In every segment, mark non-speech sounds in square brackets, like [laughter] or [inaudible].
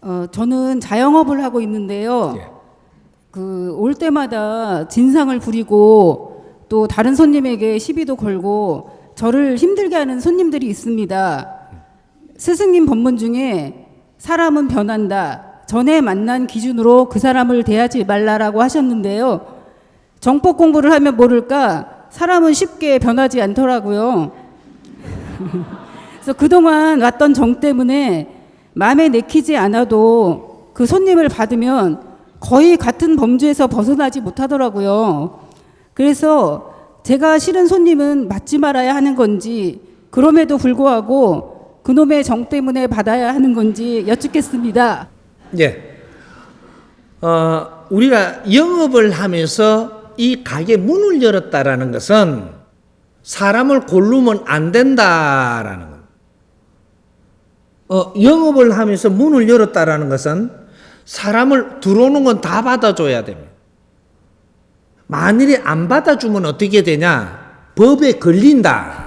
어, 저는 자영업을 하고 있는데요. 예. 그올 때마다 진상을 부리고 또 다른 손님에게 시비도 걸고 저를 힘들게 하는 손님들이 있습니다. 스승님 법문 중에 사람은 변한다. 전에 만난 기준으로 그 사람을 대하지 말라라고 하셨는데요. 정법 공부를 하면 모를까 사람은 쉽게 변하지 않더라고요. [laughs] 그래서 그동안 왔던 정 때문에 마음에 내키지 않아도 그 손님을 받으면 거의 같은 범주에서 벗어나지 못하더라고요. 그래서 제가 싫은 손님은 맞지 말아야 하는 건지 그럼에도 불구하고 그놈의 정 때문에 받아야 하는 건지 여쭙겠습니다. 예. 어, 우리가 영업을 하면서 이 가게 문을 열었다라는 것은 사람을 고르면 안 된다라는 것. 어, 영업을 하면서 문을 열었다라는 것은 사람을 들어오는 건 다 받아줘야 됩니다. 만일에 안 받아주면 어떻게 되냐? 법에 걸린다.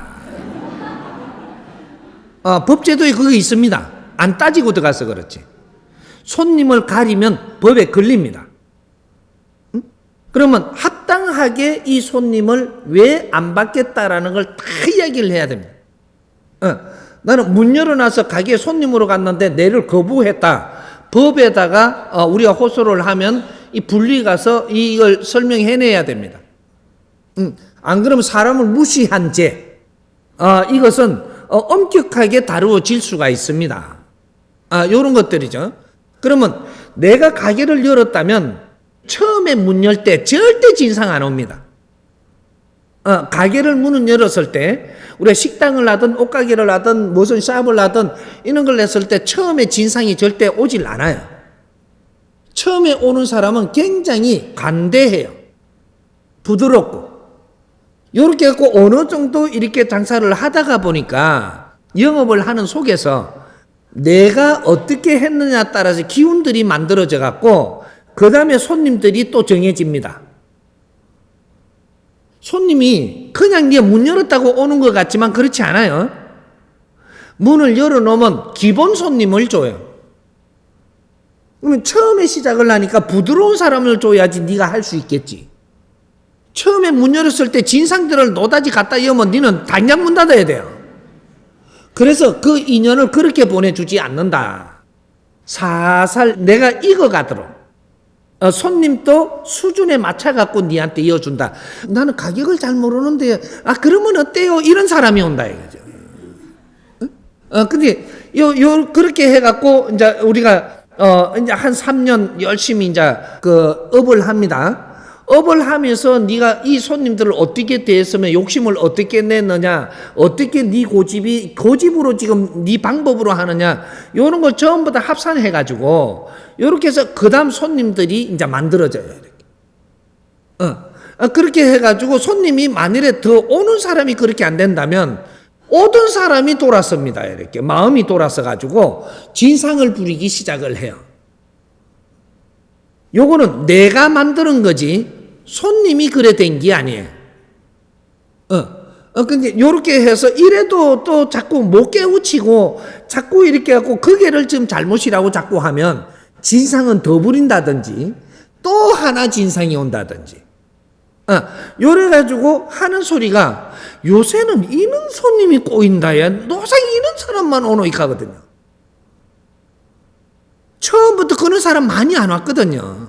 어, 법제도에 그게 있습니다. 안 따지고 들어가서 그렇지. 손님을 가리면 법에 걸립니다. 응? 그러면 합당하게 이 손님을 왜 안 받겠다라는 걸 다 이야기를 해야 됩니다. 어, 나는 문 열어놔서 가게에 손님으로 갔는데 내를 거부했다. 법에다가 어, 우리가 호소를 하면 이 분리 가서 이걸 설명해내야 됩니다. 음, 안 그러면 사람을 무시한 죄, 어, 이것은 어, 엄격하게 다루어질 수가 있습니다. 아, 요런 것들이죠. 그러면 내가 가게를 열었다면 처음에 문 열 때 절대 진상 안 옵니다. 어, 가게를 문을 열었을 때 우리가 식당을 하든 옷가게를 하든 무슨 샵을 하든 이런 걸 했을 때 처음에 진상이 절대 오질 않아요. 처음에 오는 사람은 굉장히 관대해요. 부드럽고. 요렇게 갖고 어느 정도 이렇게 장사를 하다가 보니까 영업을 하는 속에서 내가 어떻게 했느냐에 따라서 기운들이 만들어져 갖고 그 다음에 손님들이 또 정해집니다. 손님이 그냥 네가 문 열었다고 오는 것 같지만 그렇지 않아요. 문을 열어놓으면 기본 손님을 줘요. 그러면 처음에 시작을 하니까 부드러운 사람을 줘야지 네가 할 수 있겠지. 처음에 문 열었을 때 진상들을 노다지 갖다 여면 너는 당장 문 닫아야 돼요. 그래서 그 인연을 그렇게 보내주지 않는다. 살살 내가 익어가도록. 어, 손님도 수준에 맞춰갖고 니한테 이어준다. 나는 가격을 잘 모르는데, 아, 그러면 어때요? 이런 사람이 온다, 이거죠. 어, 근데, 요, 요, 그렇게 해갖고, 이제 우리가, 어, 이제 한 3년 열심히 이제 그 업을 합니다. 업을 하면서 네가 이 손님들을 어떻게 대했으면 욕심을 어떻게 냈느냐, 어떻게 네 고집이 고집으로 지금 네 방법으로 하느냐, 요런 걸 전부 다 합산해 가지고 요렇게 해서 그다음 손님들이 이제 만들어져요. 이렇게. 어. 어, 그렇게 해 가지고 손님이 만일에 더 오는 사람이 그렇게 안 된다면 오던 사람이 돌았습니다. 이렇게 마음이 돌아서 가지고 진상을 부리기 시작을 해요. 요거는 내가 만드는 거지 손님이 그래 된 게 아니에요. 어. 어, 근데 요렇게 해서 이래도 또 자꾸 못 깨우치고 자꾸 이렇게 하고 그게를 지금 잘못이라고 자꾸 하면 진상은 더 부린다든지 또 하나 진상이 온다든지. 어, 요래 가지고 하는 소리가 요새는 이런 손님이 꼬인다야. 노상 이런 사람만 오노 이카거든요. 처음부터 그런 사람 많이 안 왔거든요.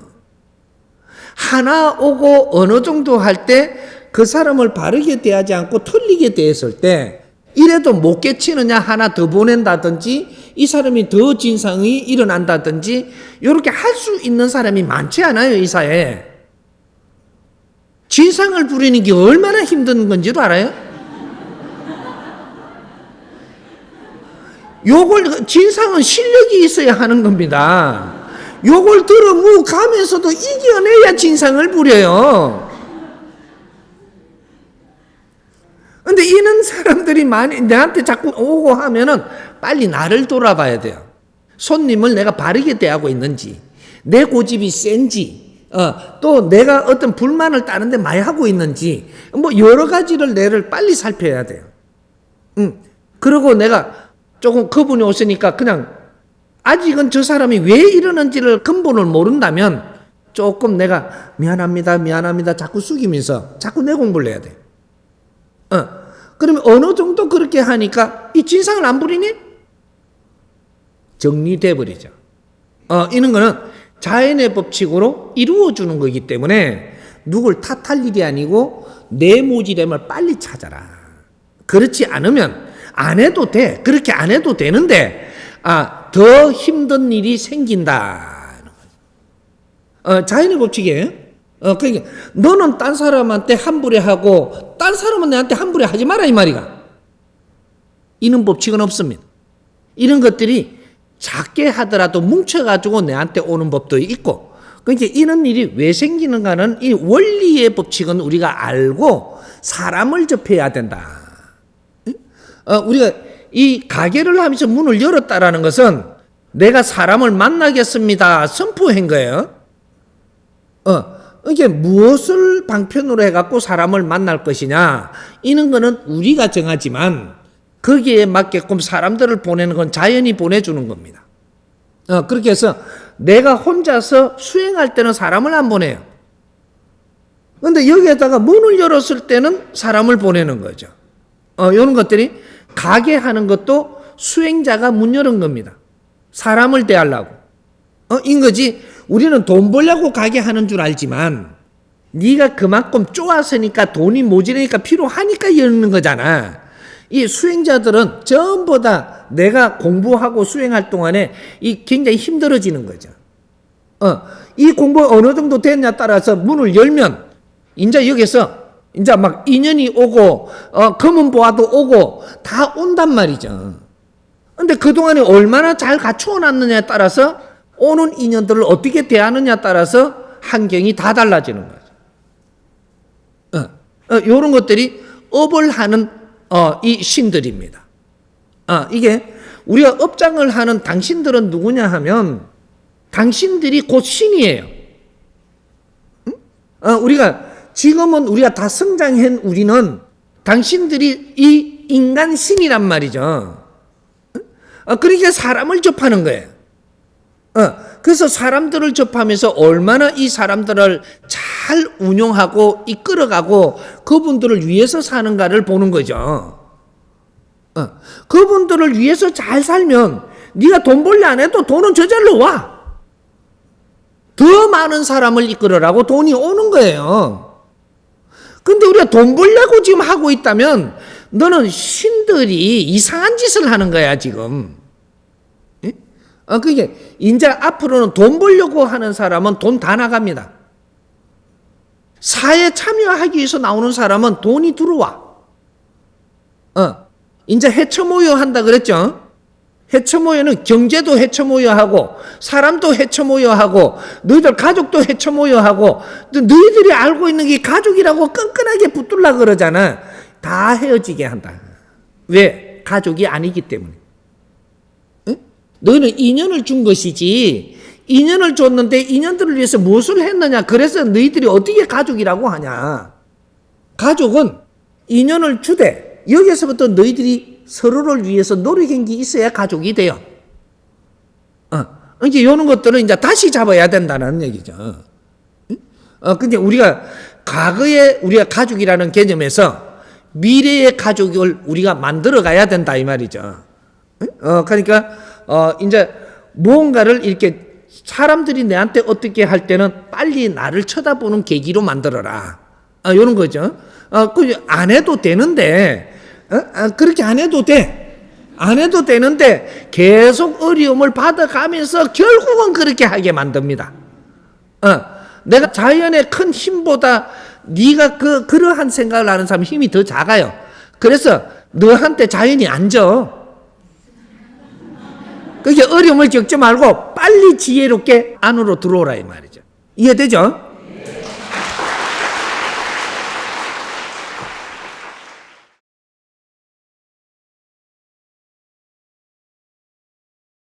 하나 오고 어느 정도 할 때 그 사람을 바르게 대하지 않고 틀리게 대했을 때 이래도 못 깨치느냐 하나 더 보낸다든지 이 사람이 더 진상이 일어난다든지 이렇게 할 수 있는 사람이 많지 않아요 이 사회에 진상을 부리는 게 얼마나 힘든 건지도 알아요? 요걸 진상은 실력이 있어야 하는 겁니다. 요걸 들어 무 가면서도 이겨내야 진상을 부려요. 근데 이런 사람들이 많이 내한테 자꾸 오고 하면은 빨리 나를 돌아봐야 돼요. 손님을 내가 바르게 대하고 있는지, 내 고집이 센지, 어, 또 내가 어떤 불만을 따는데 많이 하고 있는지, 뭐 여러 가지를 내를 빨리 살펴야 돼요. 음, 그리고 내가 조금 그분이 오시니까 그냥 아직은 저 사람이 왜 이러는지를 근본을 모른다면 조금 내가 미안합니다, 미안합니다 자꾸 숙이면서 자꾸 내 공부를 해야 돼. 어, 그러면 어느 정도 그렇게 하니까 이 진상을 안 부리니? 정리돼 버리죠. 어, 이런 거는 자연의 법칙으로 이루어주는 거기 때문에 누굴 탓할 일이 아니고 내 모질함을 빨리 찾아라. 그렇지 않으면 안 해도 돼. 그렇게 안 해도 되는데, 아, 더 힘든 일이 생긴다. 어, 자연의 법칙이에요. 어, 그러니까, 너는 딴 사람한테 함부로 하고, 딴 사람은 내한테 함부로 하지 마라, 이 말이가. 이런 법칙은 없습니다. 이런 것들이 작게 하더라도 뭉쳐가지고 내한테 오는 법도 있고, 그러니까 이런 일이 왜 생기는가는 이 원리의 법칙은 우리가 알고 사람을 접해야 된다. 어, 우리가 이 가게를 하면서 문을 열었다라는 것은 내가 사람을 만나겠습니다. 선포한 거예요. 어, 이게 무엇을 방편으로 해갖고 사람을 만날 것이냐. 이런 거는 우리가 정하지만 거기에 맞게끔 사람들을 보내는 건 자연이 보내주는 겁니다. 어, 그렇게 해서 내가 혼자서 수행할 때는 사람을 안 보내요. 근데 여기에다가 문을 열었을 때는 사람을 보내는 거죠. 어, 이런 것들이 가게 하는 것도 수행자가 문 열은 겁니다. 사람을 대하려고. 어, 인 거지. 우리는 돈 벌려고 가게 하는 줄 알지만 네가 그만큼 쪼았으니까 돈이 모자라니까 필요하니까 여는 거잖아. 이 수행자들은 전부 다 내가 공부하고 수행할 동안에 이 굉장히 힘들어지는 거죠. 어, 이 공부 어느 정도 됐냐 따라서 문을 열면 이제 여기서 이제 막 인연이 오고 어, 검은 보아도 오고 다 온단 말이죠. 근데 그동안에 얼마나 잘 갖추어 놨느냐에 따라서 오는 인연들을 어떻게 대하느냐에 따라서 환경이 다 달라지는 거죠. 어, 어, 이런 것들이 업을 하는 어, 이 신들입니다. 아, 이게 우리가 업장을 하는 당신들은 누구냐 하면 당신들이 곧 신이에요. 응? 어, 우리가 지금은 우리가 다 성장한 우리는 당신들이 이 인간 신이란 말이죠. 어, 그러니까 사람을 접하는 거예요. 어, 그래서 사람들을 접하면서 얼마나 이 사람들을 잘 운용하고 이끌어가고 그분들을 위해서 사는가를 보는 거죠. 어, 그분들을 위해서 잘 살면 네가 돈 벌려 안 해도 돈은 저절로 와. 더 많은 사람을 이끌어라고 돈이 오는 거예요. 근데 우리가 돈 벌려고 지금 하고 있다면 너는 신들이 이상한 짓을 하는 거야, 지금. 예? 어, 그게, 이제 앞으로는 돈 벌려고 하는 사람은 돈 다 나갑니다. 사회 참여하기 위해서 나오는 사람은 돈이 들어와. 어, 이제 해처 모여 한다 그랬죠? 해처 모여는 경제도 해처 모여 하고 사람도 해처 모여 하고 너희들 가족도 해처 모여 하고 또 너희들이 알고 있는 게 가족이라고 끈끈하게 붙들라 그러잖아. 다 헤어지게 한다. 왜? 가족이 아니기 때문에. 응? 너희는 인연을 준 것이지 인연을 줬는데 인연들을 위해서 무엇을 했느냐? 그래서 너희들이 어떻게 가족이라고 하냐? 가족은 인연을 주되 여기서부터 너희들이 서로를 위해서 노력한 게 있어야 가족이 돼요. 어, 이제 이런 것들은 이제 다시 잡아야 된다는 얘기죠. 응? 어, 근데 우리가 과거에 우리가 가족이라는 개념에서 미래의 가족을 우리가 만들어 가야 된다 이 말이죠. 응? 어, 그러니까 어, 이제 무언가를 이렇게 사람들이 내한테 어떻게 할 때는 빨리 나를 쳐다보는 계기로 만들어라. 아, 이런 거죠. 어, 그안 해도 되는데, 어? 아, 그렇게 안 해도 돼. 안 해도 되는데 계속 어려움을 받아가면서 결국은 그렇게 하게 만듭니다. 어, 내가 자연의 큰 힘보다 네가 그 그러한 생각을 하는 사람 힘이 더 작아요. 그래서 너한테 자연이 안 져. 그게 어려움을 겪지 말고 빨리 지혜롭게 안으로 들어오라 이 말이죠. 이해되죠?